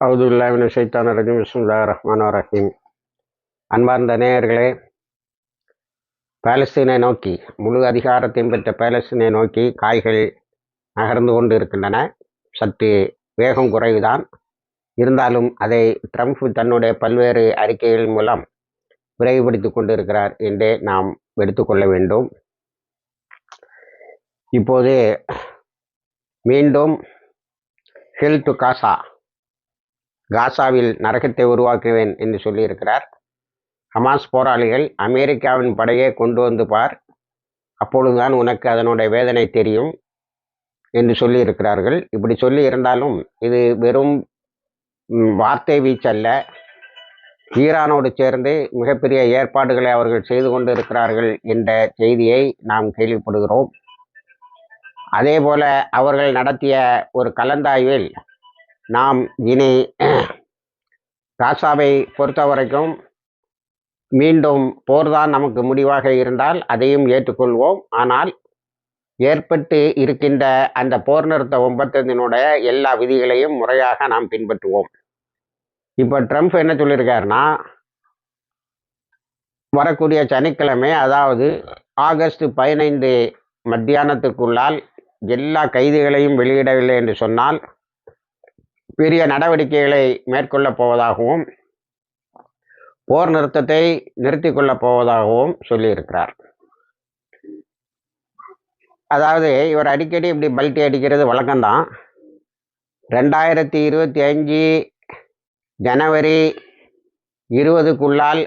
அவுதுல்லாவின் சைத்தான ரஜிம் விஸ்முல்லா ரஹ்மான் ரஹீம் அன்பார்ந்த நேயர்களே பாலஸ்தீனை நோக்கி முழு அதிகாரத்தையும் பெற்ற பாலஸ்தீனை நோக்கி காய்கள் நகர்ந்து கொண்டு இருக்கின்றன சற்று வேகம் குறைவுதான். இருந்தாலும் அதை ட்ரம்ப் தன்னுடைய பல்வேறு அறிக்கைகள் மூலம் விரைவுபடுத்தி கொண்டு இருக்கிறார் என்றே நாம் எடுத்துக்கொள்ள வேண்டும். இப்போது மீண்டும் ஹில் டு காசா காசாவில் நரகத்தை உருவாக்குவேன் என்று சொல்லியிருக்கிறார். ஹமாஸ் போராளிகள் அமெரிக்காவின் படையை கொண்டு வந்து பார் அப்பொழுதுதான் உனக்கு அதனுடைய வேதனை தெரியும் என்று சொல்லியிருக்கிறார்கள். இப்படி சொல்லி இருந்தாலும் இது வெறும் வார்த்தை வீச்சல்ல. ஈரானோடு சேர்ந்து மிகப்பெரிய ஏற்பாடுகளை அவர்கள் செய்து கொண்டு இருக்கிறார்கள் என்ற செய்தியை நாம் கேள்விப்படுகிறோம். அதே போல அவர்கள் நடத்திய ஒரு கலந்தாய்வில் நாம் இனி காசாவை பொறுத்த வரைக்கும் மீண்டும் போர்தான் நமக்கு முடிவாக இருந்தால் அதையும் ஏற்றுக்கொள்வோம். ஆனால் ஏற்பட்டு இருக்கின்ற அந்த போர் நிறுத்த ஒன்பத்தஞ்சினுடைய எல்லா விதிகளையும் முறையாக நாம் பின்பற்றுவோம். இப்போ ட்ரம்ப் என்ன சொல்லியிருக்காருன்னா வரக்கூடிய சனிக்கிழமை அதாவது ஆகஸ்ட் பதினைந்து மத்தியானத்துக்குள்ளால் எல்லா கைதிகளையும் வெளியிடவில்லை என்று சொன்னால் பெரிய நடவடிக்கைகளை மேற்கொள்ளப் போவதாகவும் போர் நிறுத்தத்தை நிறுத்தி கொள்ளப் போவதாகவும் சொல்லியிருக்கிறார். அதாவது இவர் அடிக்கடி இப்படி பல்ட்டி அடிக்கிறது வழக்கம்தான். ரெண்டாயிரத்தி இருபத்தி அஞ்சு ஜனவரி இருபதுக்குள்ளால்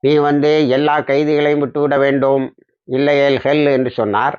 நீ வந்து எல்லா கைதிகளையும் விட்டுவிட வேண்டும் இல்லையேல் ஹெல் என்று சொன்னார்.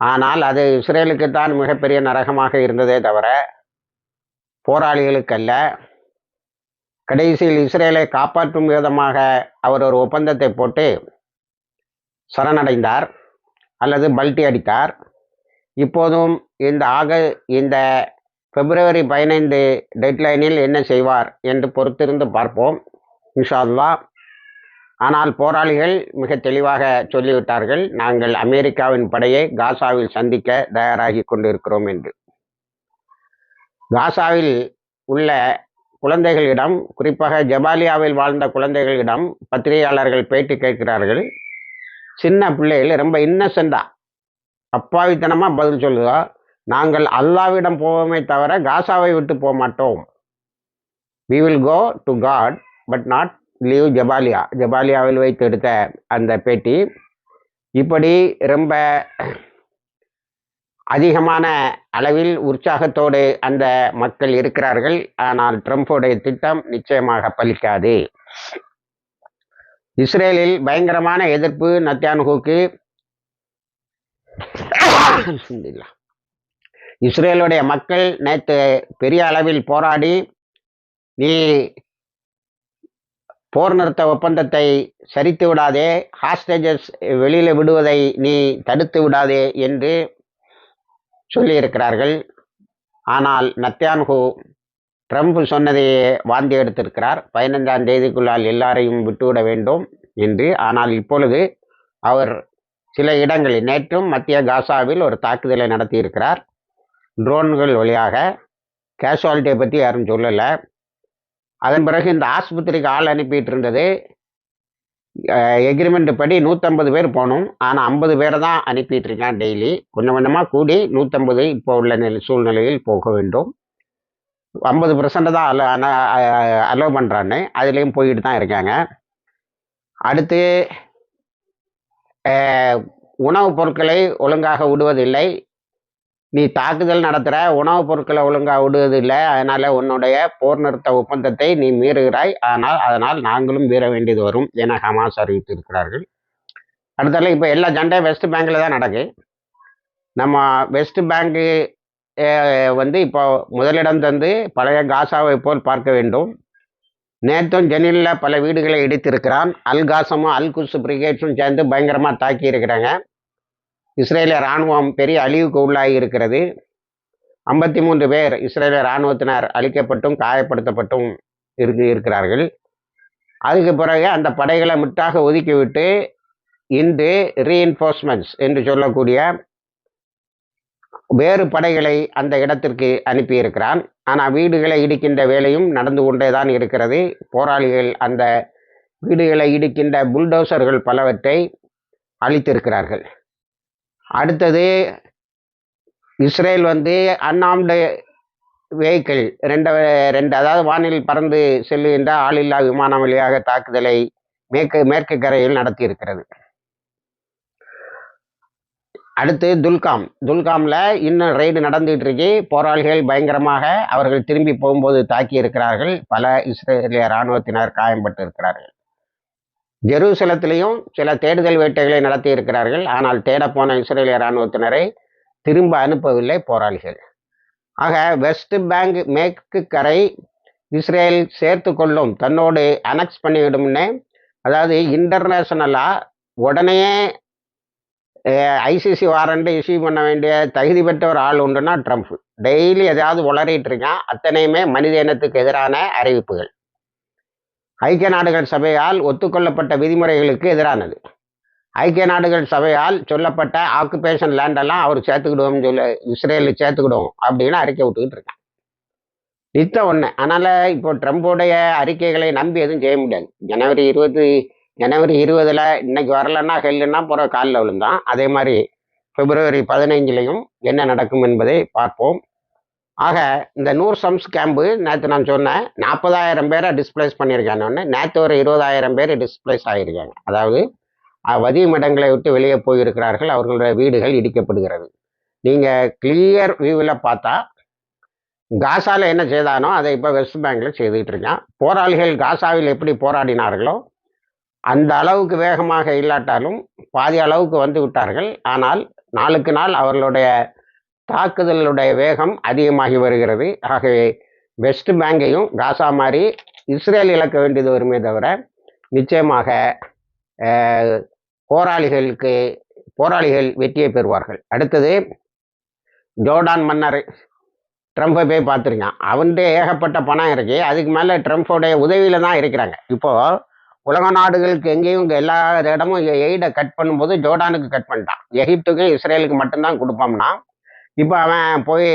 ஆனால் அது இஸ்ரேலுக்குத்தான் மிகப்பெரிய நரகமாக இருந்ததே தவிர போராளிகளுக்கல்ல. கடைசியில் இஸ்ரேலை காப்பாற்றும் விதமாக அவர் ஒரு ஒப்பந்தத்தை போட்டு சரணடைந்தார் அல்லது பல்ட்டி அடித்தார். இப்போதும் இந்த ஆக இந்த பிப்ரவரி பதினைந்து டெட்லைனில் என்ன செய்வார் என்று பொறுத்திருந்து பார்ப்போம். இன்ஷால்லா ஆனால் போராளிகள் மிக தெளிவாக சொல்லிவிட்டார்கள் நாங்கள் அமெரிக்காவின் படையை காசாவில் சந்திக்க தயாராகி கொண்டிருக்கிறோம் என்று. காசாவில் உள்ள குழந்தைகளிடம் குறிப்பாக ஜபாலியாவில் வாழ்ந்த குழந்தைகளிடம் பத்திரிகையாளர்கள் பேட்டி கேட்கிறார்கள். சின்ன பிள்ளைகள் ரொம்ப இன்னசெண்டா அப்பாவித்தனமாக பதில் சொல்லுதா? நாங்கள் அல்லாவிடம் போவோமே தவிர காசாவை விட்டு போக மாட்டோம் we will go to God but not leave Jabalia ஜபாலியாவில் வைத்து எடுத்த அந்த பேட்டி இப்படி ரொம்ப அதிகமான அளவில் உற்சாகத்தோடு அந்த மக்கள் இருக்கிறார்கள். ஆனால் ட்ரம்ப்போடைய திட்டம் நிச்சயமாக பலிக்காது. இஸ்ரேலில் பயங்கரமான எதிர்ப்பு நத்தியானுகுக்கு. இஸ்ரேலுடைய மக்கள் நேற்று பெரிய அளவில் போராடி நீ போர் நிறுத்த ஒப்பந்தத்தை சரித்து விடாதே ஹாஸ்டேஜஸ் வெளியில் விடுவதை நீ தடுத்து விடாதே என்று சொல்லியிருக்கிறார்கள். ஆனால் நத்தியான்ஹூ ட்ரம்ப் சொன்னதையே வாந்தி எடுத்திருக்கிறார். பதினைஞ்சாம் தேதிக்குள்ளால் எல்லாரையும் விட்டுவிட வேண்டும் என்று. ஆனால் இப்பொழுது அவர் சில இடங்களில் நேற்றும் மத்திய காசாவில் ஒரு தாக்குதலை நடத்தியிருக்கிறார். ட்ரோன்கள் வழியாக கேஷுவாலிட்டியை பற்றி யாரும் சொல்லலை. அதன் பிறகு இந்த ஆஸ்பத்திரிக்கு ஆள் அனுப்பிட்டு இருந்தது எக்ரிமெண்ட் படி நூற்றம்பது பேர் போகணும். ஆனால் ஐம்பது பேரை தான் அனுப்பிட்டு இருக்கேன் டெய்லி கொஞ்சம் கொஞ்சமாக கூடி நூற்றம்பது இப்போ உள்ள நிலை சூழ்நிலையில் போக வேண்டும். ஐம்பது பர்சன்ட் தான் அலோ அலோவ் பண்ணுறான்னு அதுலேயும் போயிட்டு தான் இருக்காங்க. அடுத்து உணவுப் பொருட்களை ஒழுங்காக விடுவதில்லை. நீ தாக்குதல் நடத்துகிற உணவுப் பொருட்களை ஒழுங்காக விடுவதில்லை அதனால் உன்னுடைய போர் நிறுத்த ஒப்பந்தத்தை நீ மீறுகிறாய். ஆனால் அதனால் நாங்களும் மீற வேண்டியது வரும் என ஹமாஸ் அறிவித்திருக்கிறார்கள். அடுத்தால இப்போ எல்லா சண்டையும் வெஸ்ட் பேங்கில் தான் நடக்கு. நம்ம வெஸ்ட் பேங்கு வந்து இப்போ முதலிடம் தந்து பழைய காசாவை போல் பார்க்க வேண்டும். நேற்றும் ஜெனிலில் பல வீடுகளை இடித்திருக்கிறான். அல் காசமும் அல் குஸ் பிரிகேட்ஸும் சேர்ந்து பயங்கரமாக தாக்கி இருக்கிறாங்க இஸ்ரேலிய இராணுவம் பெரிய அழிவுக்கு உள்ளாகி இருக்கிறது. ஐம்பத்தி மூன்று பேர் இஸ்ரேலிய இராணுவத்தினர் அழிக்கப்பட்டும் காயப்படுத்தப்பட்டும் இருக்கு இருக்கிறார்கள். அதுக்கு பிறகு அந்த படைகளை முட்டாக ஒதுக்கிவிட்டு இன்று ரீஎன்ஃபோர்ஸ்மெண்ட்ஸ் என்று சொல்லக்கூடிய வேறு படைகளை அந்த இடத்திற்கு அனுப்பியிருக்கிறான். ஆனால் வீடுகளை இடிக்கின்ற வேலையும் நடந்து கொண்டே தான் இருக்கிறது. போராளிகள் அந்த வீடுகளை இடிக்கின்ற புல்டோசர்கள் பலவற்றை அழித்திருக்கிறார்கள். அடுத்தது இஸ்ரேல் வந்து அன்ஆம்டு வெஹிக்கிள் ரெண்டு ரெண்டு அதாவது வானில் பறந்து செல்லுகின்ற ஆளில்லா விமானம் வழியாக தாக்குதலை மேற்கு மேற்கு கரையில் நடத்தியிருக்கிறது. அடுத்து துல்காம். துல்காமில் இன்னும் ரெய்டு நடந்துகிட்டு இருக்கு போராளிகள் பயங்கரமாக அவர்கள் திரும்பி போகும்போது தாக்கி இருக்கிறார்கள் பல இஸ்ரேலிய இராணுவத்தினர் காயம்பட்டு இருக்கிறார்கள் ஜெருசலத்திலையும் சில தேடுதல் வேட்டைகளை நடத்தி இருக்கிறார்கள். ஆனால் தேடப்போன இஸ்ரேலிய இராணுவத்தினரை திரும்ப அனுப்பவில்லை போராளிகள். ஆக வெஸ்ட் பேங்க் மேற்கு கரை இஸ்ரேல் சேர்த்து கொள்ளும் தன்னோடு அனெக்ஸ் பண்ணிவிடும்னு அதாவது இன்டர்நேஷனலாக உடனே ஐசிசி வாரண்ட் இஷ்யூ பண்ண வேண்டிய தகுதி பெற்ற ஒரு ஆள் உண்டுன்னா ட்ரம்ப் டெய்லி எதாவது உளறிட்டு இருக்கான். அத்தனையுமே மனித இனத்துக்கு எதிரான அறிவிப்புகள். ஐக்கிய நாடுகள் சபையால் ஒத்துக்கொள்ளப்பட்ட விதிமுறைகளுக்கு எதிரானது. ஐக்கிய நாடுகள் சபையால் சொல்லப்பட்ட ஆக்குபேஷன் லேண்டெல்லாம் அவர் சேர்த்துக்கிடுவோம்னு சொல்ல இஸ்ரேலில் சேர்த்துக்கிடுவோம் அப்படின்னு அறிக்கை விட்டுக்கிட்டு இருக்கான் நித்த ஒன்று அதனால் இப்போ ட்ரம்போடைய அறிக்கைகளை நம்பி எதுவும் செய்ய முடியாது. ஜனவரி இருபது ஜனவரி இருபதில் இன்னைக்கு வரலன்னா ஹெல்லுன்னா போகிற காலில் விழுந்தான். அதே மாதிரி பிப்ரவரி பதினைஞ்சிலையும் என்ன நடக்கும் என்பதை பார்ப்போம். ஆக இந்த நூறு சம்ஸ் கேம்பு நேற்று நான் சொன்னேன் நாற்பதாயிரம் பேரை டிஸ்பிளேஸ் பண்ணியிருக்காங்கன்னு நேற்று ஒரு இருபதாயிரம் பேர் டிஸ்பிளேஸ் ஆகியிருக்காங்க அதாவது வதியும் இடங்களை விட்டு வெளியே போயிருக்கிறார்கள் அவர்களுடைய வீடுகள் இடிக்கப்படுகிறது. நீங்கள் கிளியர் வியூவில் பார்த்தா காசாவில் என்ன செய்தானோ அதை இப்போ வெஸ்ட் பேங்கில் செய்துக்கிட்டு இருக்கான். போராளிகள் காசாவில் எப்படி போராடினார்களோ அந்த அளவுக்கு வேகமாக இல்லாட்டாலும் பாதி அளவுக்கு வந்து விட்டார்கள். ஆனால் நாளுக்கு நாள் அவர்களுடைய தாக்குதலுடைய வேகம் அதிகமாகி வருகிறது. ஆகவே வெஸ்ட் பேங்கையும் காசா மாதிரி இஸ்ரேல் இழக்க வேண்டியது வருமே தவிர நிச்சயமாக போராளிகளுக்கு போராளிகள் வெற்றியை பெறுவார்கள். அடுத்தது ஜோர்டான் மன்னர் ட்ரம்ப்பை போய் பார்த்துருக்கான். அவன்கிட்ட ஏகப்பட்ட பணம் இருக்கு. அதுக்கு மேலே ட்ரம்ப்போடைய உதவியில் தான் இருக்கிறாங்க. இப்போது உலக நாடுகளுக்கு எங்கேயும் எல்லா இடமும் எய்டை கட் பண்ணும்போது ஜோர்டானுக்கு கட் பண்ணிட்டான். எகிப்துக்கும் இஸ்ரேலுக்கு மட்டும்தான் கொடுப்போம்னா இப்போ அவன் போய்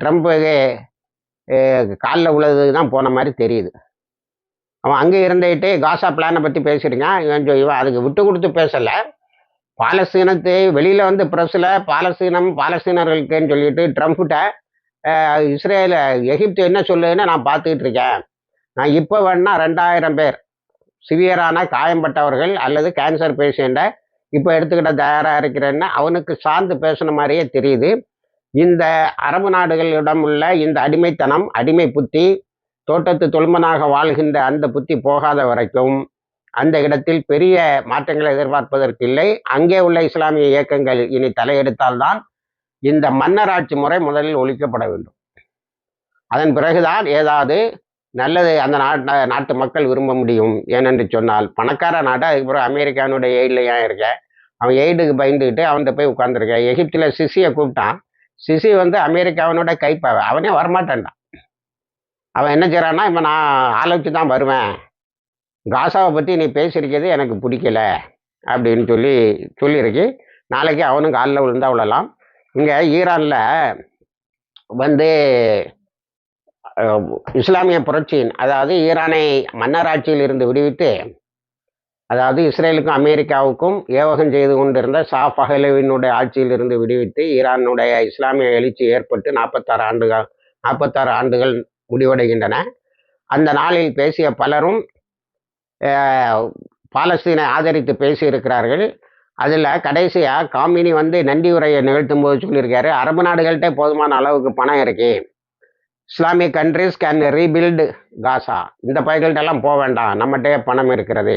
ட்ரம்ப்புக்கு காலில் உள்ளது தான் போன மாதிரி தெரியுது. அவன் அங்கே இருந்துகிட்டு காசா பிளானை பற்றி பேசியிருக்கான் இவன் இவன் அதுக்கு விட்டு கொடுத்து பேசலை. பாலஸ்தீனத்தை வெளியில் வந்து ப்ரெஸ்ஸில் பாலஸ்தீனம் பாலஸ்தீனர்களுக்குன்னு சொல்லிட்டு ட்ரம்ப்கிட்ட இஸ்ரேல எகிப்து என்ன சொல்லுதுன்னு நான் பார்த்துக்கிட்டு இருக்கேன் நான் இப்போ வேணா ரெண்டாயிரம் பேர் சிவியரான காயம்பட்டவர்கள் அல்லது கேன்சர் பேஷண்ட்டை இப்போ எடுத்துக்கிட்ட தயாராக இருக்கிறேன்னு அவனுக்கு சார்ந்து பேசின மாதிரியே தெரியுது. இந்த அரபு நாடுகளிடம் உள்ள இந்த அடிமைத்தனம் அடிமை புத்தி தோட்டத்து தொல்மனாக வாழ்கின்ற அந்த புத்தி போகாத வரைக்கும் அந்த இடத்தில் பெரிய மாற்றங்களை எதிர்பார்ப்பதற்கு இல்லை. அங்கே உள்ள இஸ்லாமிய இயக்கங்கள் இனி தலையெடுத்தால்தான் இந்த மன்னராட்சி முறை முதலில் ஒழிக்கப்பட வேண்டும். அதன் பிறகுதான் ஏதாவது நல்லது அந்த நாட்டு நாட்டு மக்கள் விரும்ப முடியும். ஏனென்று சொன்னால் பணக்கார நாடு அதுக்கப்புறம் அமெரிக்கானுடைய எய்டில் இருக்கேன் இருக்க அவன் எய்டுக்கு பயந்துக்கிட்டு அவன்கிட்ட போய் உட்காந்துருக்கான் எகிப்தில் சிசியை கூப்பிட்டான். சிசி வந்து அமெரிக்காவனோட கைப்பாவை. அவனே வரமாட்டான்டான் அவன் என்ன செய்கிறான்னா இப்போ நான் ஆலோசித்து தான் வருவேன். காசாவை பற்றி நீ பேசியிருக்கிறது எனக்கு பிடிக்கல அப்படின்னு சொல்லி சொல்லியிருக்கு. நாளைக்கு அவனும் காலில் விழுந்தா விழலாம். இங்கே ஈரானில் வந்து இஸ்லாமிய புரட்சியின் அதாவது ஈரானை மன்னராட்சியில் இருந்து விடுவித்து அதாவது இஸ்ரேலுக்கும் அமெரிக்காவுக்கும் ஏவகம் செய்து கொண்டிருந்த ஷா பஹலவினுடைய ஆட்சியிலிருந்து விடுவித்து ஈரானுடைய இஸ்லாமிய எழுச்சி ஏற்பட்டு நாற்பத்தாறு ஆண்டுகள் நாற்பத்தாறு ஆண்டுகள் முடிவடைகின்றன. அந்த நாளில் பேசிய பலரும் பாலஸ்தீனை ஆதரித்து பேசியிருக்கிறார்கள். அதில் கடைசியாக காமினி வந்து நன்றி உரையை நிகழ்த்தும் போது சொல்லியிருக்காரு அரபு நாடுகள்கிட்ட போதுமான அளவுக்கு பணம் இருக்கு. Islamic countries can rebuild Gaza இந்த பைகள்கிட்டலாம் போக வேண்டாம். நம்மகிட்டே பணம் இருக்கிறது.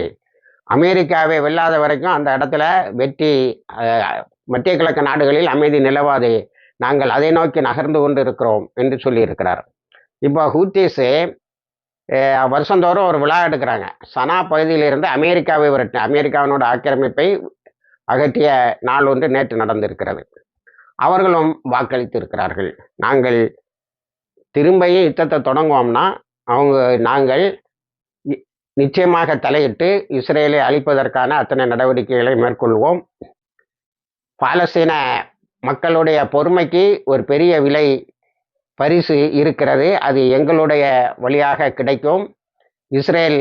அமெரிக்காவை வெல்லாத வரைக்கும் அந்த இடத்துல வெற்றி மத்திய கிழக்கு நாடுகளில் அமைதி நிலவாது. நாங்கள் அதை நோக்கி நகர்ந்து கொண்டு இருக்கிறோம் என்று சொல்லியிருக்கிறார். இப்போ ஹூத்திஸு வருஷந்தோறும் ஒரு விழா எடுக்கிறாங்க. சனா பகுதியிலிருந்து அமெரிக்காவை விரட்டு அமெரிக்காவினோட ஆக்கிரமிப்பை அகற்றிய நாள் ஒன்று நேற்று நடந்திருக்கிறது. அவர்களும் வாக்களித்து இருக்கிறார்கள் நாங்கள் திரும்பியும் யுத்தத்தை தொடங்குவோம்னா அவங்க நாங்கள் நிச்சயமாக தலையிட்டு இஸ்ரேலை அழிப்பதற்கான அத்தனை நடவடிக்கைகளை மேற்கொள்வோம். பாலஸ்தீன மக்களுடைய பொறுமைக்கு ஒரு பெரிய விலை பரிசு இருக்கிறது. அது எங்களுடைய வழியாக கிடைக்கும். இஸ்ரேல்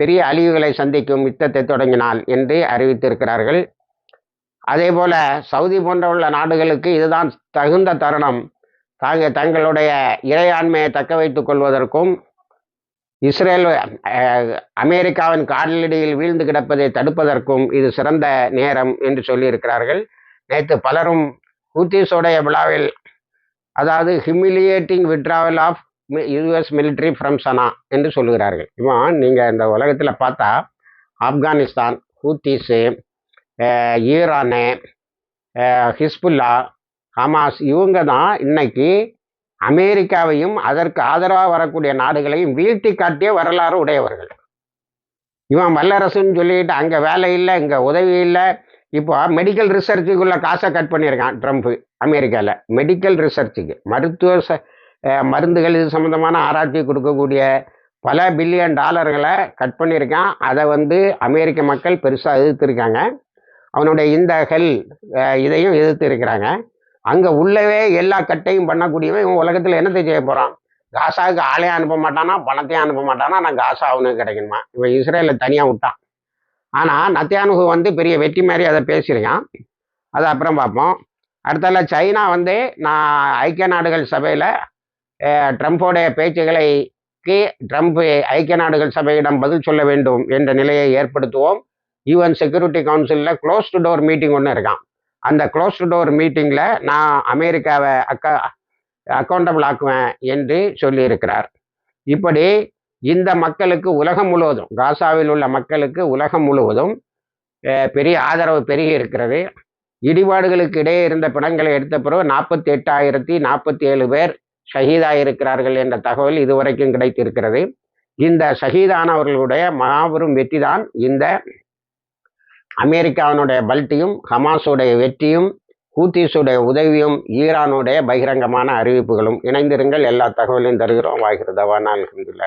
பெரிய அழிவுகளை சந்திக்கும் யுத்தத்தை தொடங்கினால் என்று அறிவித்திருக்கிறார்கள். அதே போல சவுதி போன்ற உள்ள நாடுகளுக்கு இதுதான் தகுந்த தருணம். தாங்க தங்களுடைய இறையாண்மையை தக்க வைத்துக் கொள்வதற்கும் இஸ்ரேல் அமெரிக்காவின் காலடியில் வீழ்ந்து கிடப்பதை தடுப்பதற்கும் இது சிறந்த நேரம் என்று சொல்லியிருக்கிறார்கள். நேற்று பலரும் ஹூத்திஸோடைய விழாவில் அதாவது humiliating withdrawal of US military from Sanaa என்று சொல்லுகிறார்கள். இவன் நீங்கள் இந்த உலகத்தில் பார்த்தா Afghanistan Houthis Iran Hezbollah Hamas இவங்க தான் இன்னைக்கு அமெரிக்காவையும் அதற்கு ஆதரவாக வரக்கூடிய நாடுகளையும் வீழ்த்தி காட்டிய வரலாறு உடையவர்கள். இவன் வல்லரசுன்னு சொல்லிட்டு அங்கே வேலை இல்லை இங்கே உதவி இல்லை. இப்போ மெடிக்கல் ரிசர்ச்சுக்குள்ளே காசை கட் பண்ணியிருக்கான் ட்ரம்ப்பு அமெரிக்காவில் மெடிக்கல் ரிசர்ச்சுக்கு மருத்துவ ச மருந்துகள் இது சம்மந்தமான ஆராய்ச்சி கொடுக்கக்கூடிய பல பில்லியன் டாலர்களை கட் பண்ணியிருக்கான். அதை வந்து அமெரிக்க மக்கள் பெருசாக எதிர்த்துருக்காங்க. அவனுடைய இந்த ஹெல் இதையும் எதிர்த்து இருக்கிறாங்க அங்கே உள்ளவே எல்லா கட்டையும் பண்ணக்கூடியவன் இவன் உலகத்தில் என்னத்தை செய்ய போகிறான் காசாவுக்கு ஆளையும் அனுப்ப மாட்டானா? பணத்தையும் அனுப்ப மாட்டானா? நான் காசா அவனுக்கு கிடைக்கணுமா? இவன் இஸ்ரேலில் தனியாக விட்டான். ஆனால் நத்தியானுகு வந்து பெரிய வெற்றி மாதிரி அதை பேசியிருக்கான். அது அப்புறம் பார்ப்போம். அடுத்தால சைனா வந்து நான் ஐக்கிய நாடுகள் சபையில் ட்ரம்ப்போடைய பேச்சுகளைக்கு ட்ரம்ப் ஐக்கிய நாடுகள் சபையிடம் பதில் சொல்ல வேண்டும் என்ற நிலையை ஏற்படுத்துவோம். யூஎன் செக்யூரிட்டி கவுன்சிலில் க்ளோஸ்டு டோர் மீட்டிங் ஒன்று இருக்கான் அந்த க்ளோஸ்டு டோர் மீட்டிங்கில் நான் அமெரிக்காவை அக்கா அக்கௌண்டபிள் ஆக்குவேன் என்று சொல்லியிருக்கிறார். இப்படி இந்த மக்களுக்கு உலகம் முழுவதும் காசாவில் உள்ள மக்களுக்கு உலகம் முழுவதும் பெரிய ஆதரவு பெருகி இருக்கிறது இடிபாடுகளுக்கு இடையே இருந்த பிணங்களை எடுத்த பிறகு நாற்பத்தி எட்டாயிரத்தி நாற்பத்தி ஏழு பேர் ஷஹீதாயிருக்கிறார்கள் என்ற தகவல் இதுவரைக்கும் கிடைத்திருக்கிறது. இந்த ஷஹீதானவர்களுடைய மாபெரும் வெற்றி தான் இந்த அமெரிக்காவினுடைய பல்ட்டியும் ஹமாஸுடைய வெற்றியும் கூத்தீஸுடைய உதவியும் ஈரானுடைய பகிரங்கமான அறிவிப்புகளும் இணைந்திருங்கள். எல்லா தகவலையும் தருகிறோம். வாய்கிறதவா நான் அலமதுல்லா